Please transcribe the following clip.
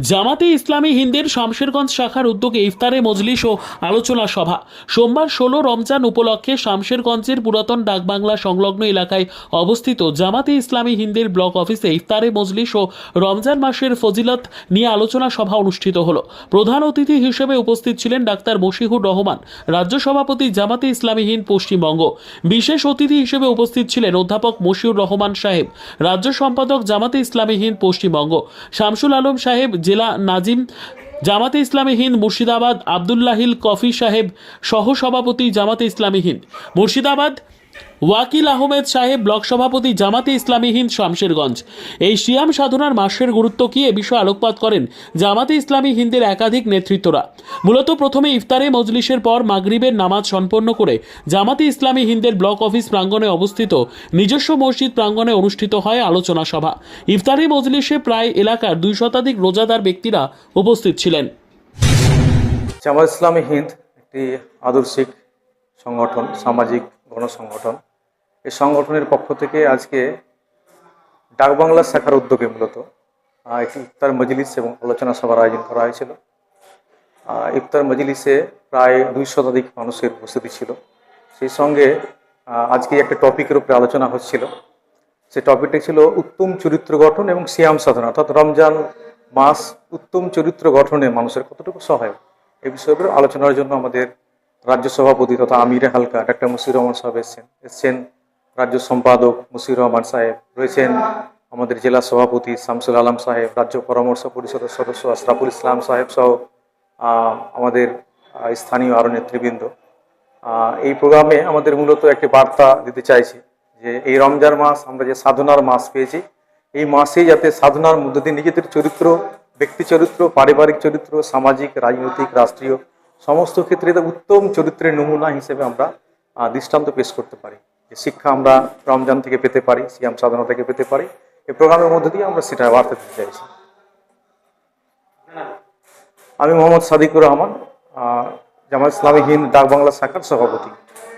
জামাতে ইসলামী হিন্দের শামশেরগঞ্জ শাখার উদ্যোগে ইফতারে মজলিস ও আলোচনা সভা। সোমবার ষোলো রমজান উপলক্ষে শামশেরগঞ্জের পুরাতন ডাকবাংলা সংলগ্ন এলাকায় অবস্থিত জামাতে ইসলামী হিন্দের ব্লক অফিসে ইফতারে মজলিস ও রমজান মাসের ফজিলত নিয়ে আলোচনা সভা অনুষ্ঠিত হলো। প্রধান অতিথি হিসেবে উপস্থিত ছিলেন ডাক্তার মশিহুর রহমান, রাজ্য সভাপতি জামাতে ইসলামী হিন্দ পশ্চিমবঙ্গ। বিশেষ অতিথি হিসেবে উপস্থিত ছিলেন অধ্যাপক মশিউর রহমান সাহেব, রাজ্য সম্পাদক জামাতে ইসলামী হিন্দ পশ্চিমবঙ্গ, শামসুল আলম সাহেব জেলা নাজিম জামাতে ইসলামী হিন্দ মুর্শিদাবাদ আবদুল্লাহিল কফি সাহেব সহসভাপতি জামাতে ইসলামী হিন্দ। মুর্শিদাবাদ ওয়াকিল আহমেদ সাহেব ব্লক সভাপতি জামাতে ইসলামী হিন্দ শামশেরগঞ্জ। এই সিয়াম সাধনার মাসের গুরুত্ব কি এ বিষয়ে আলোকপাত করেন জামাতে ইসলামী হিন্দের একাধিক নেতৃত্বরা। মূলত প্রথমে ইফতারে মজলিসের পর মাগরিবের নামাজ সম্পন্ন করে জামাতে ইসলামী হিন্দের ব্লক অফিস প্রাঙ্গণে অবস্থিত নিজস্ব মসজিদ প্রাঙ্গণে অনুষ্ঠিত হয় আলোচনা সভা। ইফতারে মজলিসে প্রায় এলাকার দুই শতাধিক রোজাদার ব্যক্তিরা উপস্থিত ছিলেন। জামাত ইসলামী হিন্দ একটি আদর্শিক সংগঠন, সামাজিক গণসংগঠন। এই সংগঠনের পক্ষ থেকে আজকে ডাকবাংলা শাখার উদ্যোগে মূলত একটি ইফতার মজলিস এবং আলোচনা সভার আয়োজন করা হয়েছিল। ইফতার মজলিসে প্রায় দুই শতাধিক মানুষের উপস্থিতি ছিল। সেই সঙ্গে আজকে একটা টপিকের উপরে আলোচনা হচ্ছিল। সে টপিকটি ছিল উত্তম চরিত্র গঠন এবং সিয়াম সাধনা, অর্থাৎ রমজান মাস উত্তম চরিত্র গঠনে মানুষের কতটুকু সহায়ক? এ বিষয়ের আলোচনার জন্য আমাদের রাজ্য সভাপতি তথা আমিরে হালকা, ডাক্তার মুসির রহমান সাহেব এসছেন। এসছেন রাজ্য সম্পাদক মুসির রহমান সাহেব। রয়েছেন আমাদের জেলা সভাপতি শামসুল আলম সাহেব, রাজ্য পরামর্শ পরিষদের সদস্য আশরাফুল ইসলাম সাহেব সহ আমাদের স্থানীয় আরও নেতৃবৃন্দ। এই প্রোগ্রামে আমাদের মূলত একটি বার্তা দিতে চাইছি যে এই রমজান মাস আমরা যে সাধনার মাস পেয়েছি, এই মাসে যাতে সাধনার মধ্যে দিয়ে নিজেদের চরিত্র, ব্যক্তি চরিত্র, পারিবারিক চরিত্র, সামাজিক, রাজনৈতিক, রাষ্ট্রীয় সমস্ত ক্ষেত্রে উত্তম চরিত্রের নমুনা হিসেবে আমরা দৃষ্টান্ত পেশ করতে পারি। যে শিক্ষা আমরা রমজান থেকে পেতে পারি, সিয়াম সাধনা থেকে পেতে পারি এই প্রোগ্রামের মধ্যে দিয়ে আমরা সেটা বার্তা দিতে চাইছি। আমি মোহাম্মদ সাদিকুর রহমান জামাত ইসলামী হিন্দ ডাক বাংলা শাখার সভাপতি।